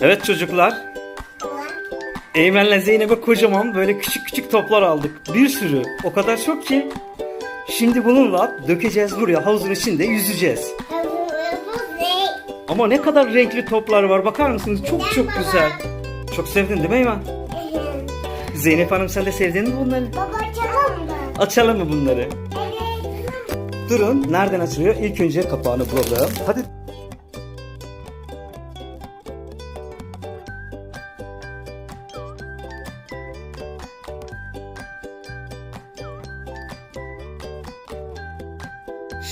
Evet çocuklar. Eymen'le Zeynep'e kocaman böyle küçük küçük toplar aldık. Bir sürü. O kadar çok ki. Şimdi bununla dökeceğiz buraya havuzun içinde yüzeceğiz. Ama ne kadar renkli toplar var bakar mısınız? Çok çok güzel. Çok sevdin değil mi Eymen? Zeynep Hanım sen de sevdin mi bunları? Baba açalım mı? Açalım mı bunları? Evet. Durun. Nereden açılıyor? İlk önce kapağını bulalım. Hadi.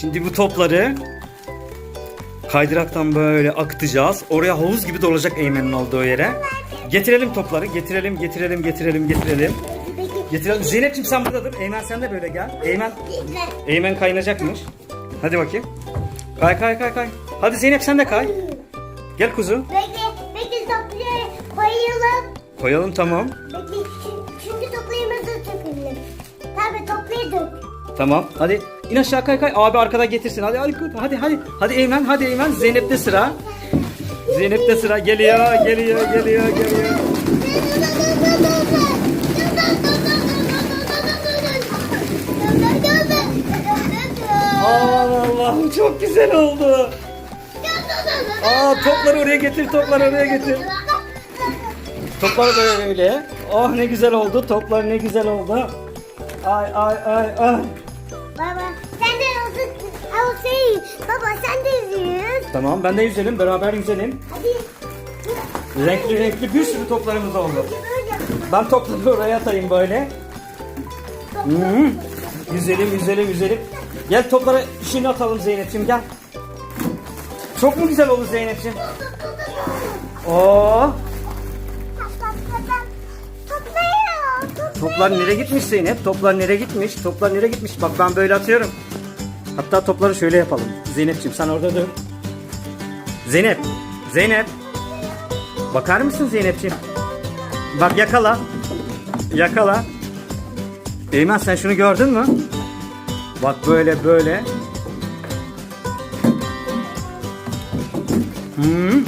Şimdi bu topları kaydıraktan böyle akıtacağız. Oraya havuz gibi dolacak Eymen'in olduğu yere. Getirelim topları. Getirelim, getirelim, getirelim, getirelim. Peki. Getirelim. Zeynep'ciğim sen burada dur. Eymen sen de böyle gel. Eymen. Eymen kaynayacakmış. Hadi bakayım. Kay kay kay kay. Hadi Zeynep sen de kay. Gel kuzu. Bekle. Bekle topları koyalım. Koyalım tamam. Bekle. Çünkü toplayımızı dökelim. Tabii toplayı dök. Tamam. Hadi in aşağı kay kay. Abi arkada getirsin. Hadi hadi hadi hadi. Hadi Eymen hadi Eymen. Zeynep'te sıra. Zeynep'te sıra. Geliyor geliyor geliyor geliyor. Aman Allah'ım çok güzel oldu. Aa topları oraya getir topları oraya getir. Toplar böyle. Oh ne güzel oldu. Toplar ne güzel oldu. Ay ay ay ay. Baba sen de havuzun havuzu Baba sen de yüz. Tamam ben de yüzelim beraber yüzelim. Hadi. Renkli renkli bir sürü toplarımız oldu. Ben topları oraya atayım böyle. Hı. Yüzelim yüzelim yüzelim. Gel toplara işini atalım Zeynep'ciğim gel. Çok mu güzel oldu Zeynep'ciğim? Oo. Toplar nereye gitmiş Zeynep? Toplar nereye gitmiş? Toplar nereye gitmiş? Bak ben böyle atıyorum. Hatta topları şöyle yapalım. Zeynep'ciğim sen orada dur. Zeynep. Zeynep. Bakar mısın Zeynep'ciğim? Bak yakala. Yakala. Eymen sen şunu gördün mü? Bak böyle böyle. Hmm.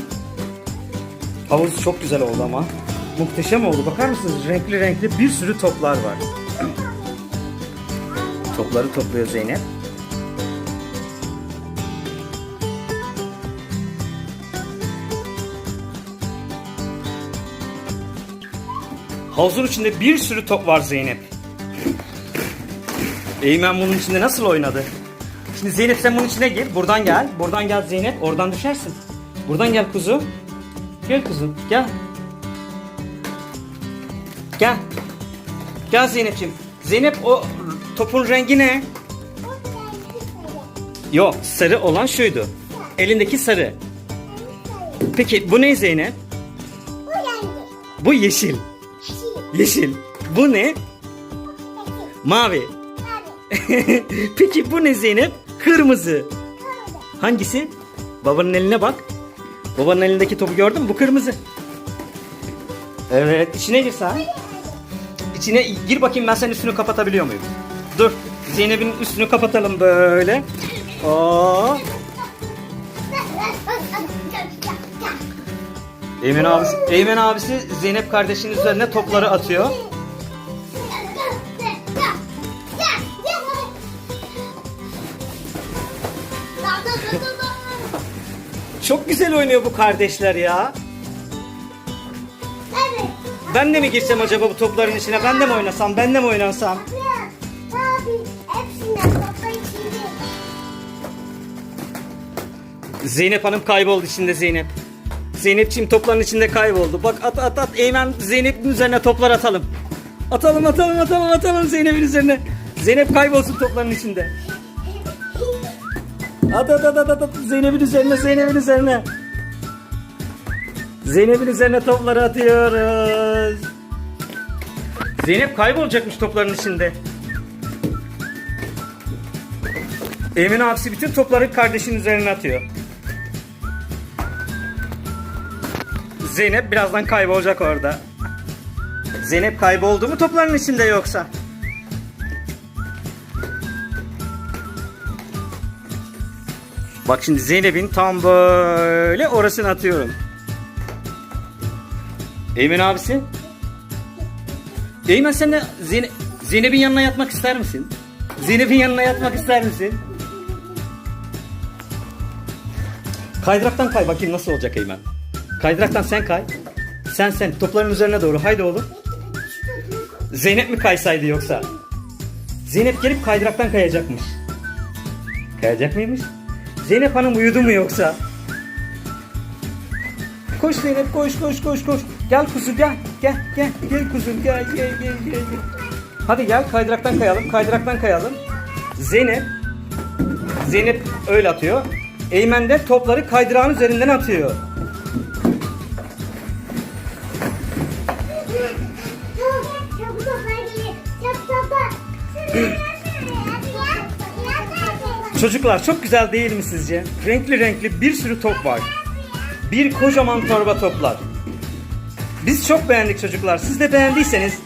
Havuz çok güzel oldu ama. Muhteşem oldu. Bakar mısınız? Renkli renkli bir sürü toplar var. Topları topluyor Zeynep. Havuzun içinde bir sürü top var Zeynep. Eymen bunun içinde nasıl oynadı? Şimdi Zeynep sen bunun içine gir. Buradan gel. Buradan gel Zeynep. Oradan düşersin. Buradan gel kuzu. Gel kuzu. Gel. Gel. Gel Zeynep'ciğim. Zeynep o topun rengi ne? Yok sarı olan şuydu. Elindeki sarı. Peki bu ne Zeynep? Bu yendi. Bu yeşil. Yeşil. Bu ne? Mavi. Peki bu ne Zeynep? Kırmızı. Hangisi? Babanın eline bak. Babanın elindeki topu gördün mü? Bu kırmızı. Evet. içine gir sen. İçine gir bakayım ben senin üstünü kapatabiliyor muyum? Dur. Zeynep'in üstünü kapatalım böyle. Oo. Eymen abisi, Eymen abisi Zeynep kardeşinin üzerine topları atıyor. Çok güzel oynuyor bu kardeşler ya. Ben de mi girsem acaba bu topların içine? Ben de mi oynasam? Ben de mi şimdi. Zeynep Hanım kayboldu içinde Zeynep. Zeynepçiğim topların içinde kayboldu. Bak at at at Eymen Zeynep'in üzerine toplar atalım. Atalım atalım atalım atalım Zeynep'in üzerine. Zeynep kaybolsun topların içinde. At at at at, at. Zeynep'in üzerine Zeynep'in üzerine. Zeynep'in üzerine topları atıyoruz. Zeynep kaybolacakmış topların içinde. Emin abisi bütün topları kardeşinin üzerine atıyor. Zeynep birazdan kaybolacak orada. Zeynep kayboldu mu topların içinde yoksa? Bak şimdi Zeynep'in tam böyle orasını atıyorum. Eymen abisi. Eymen sen de Zeyne- Zeynep'in yanına yatmak ister misin? Zeynep'in yanına yatmak ister misin? Kaydıraktan kay bakayım nasıl olacak Eymen. Kaydıraktan sen kay. Sen sen topların üzerine doğru haydi oğlum. Zeynep mi kaysaydı yoksa? Zeynep gelip kaydıraktan kayacakmış. Kayacak mıymış? Zeynep Hanım uyudu mu yoksa? Koş Zeynep koş koş koş koş. Gel kuzum gel gel gel gel kuzum gel gel gel gel. gel. Hadi gel kaydıraktan kayalım kaydıraktan kayalım. Zeynep Zeynep öyle atıyor. Eymen de topları kaydırağın üzerinden atıyor. Çocuklar çok güzel değil mi sizce? Renkli renkli bir sürü top var. Bir kocaman torba toplar. Biz çok beğendik çocuklar. Siz de beğendiyseniz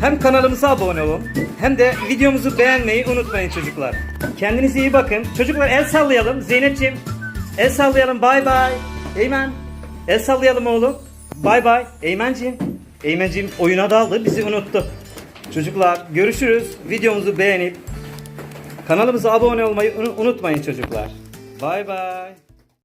hem kanalımıza abone olun hem de videomuzu beğenmeyi unutmayın çocuklar. Kendinize iyi bakın. Çocuklar el sallayalım. Zeynep'ciğim el sallayalım. Bay bay. Eymen el sallayalım oğlum. Bay bay. Eymen'ciğim. Eymen'ciğim oyuna daldı. Bizi unuttu. Çocuklar görüşürüz. Videomuzu beğenip Kanalımıza abone olmayı unu- unutmayın çocuklar. Bay bay.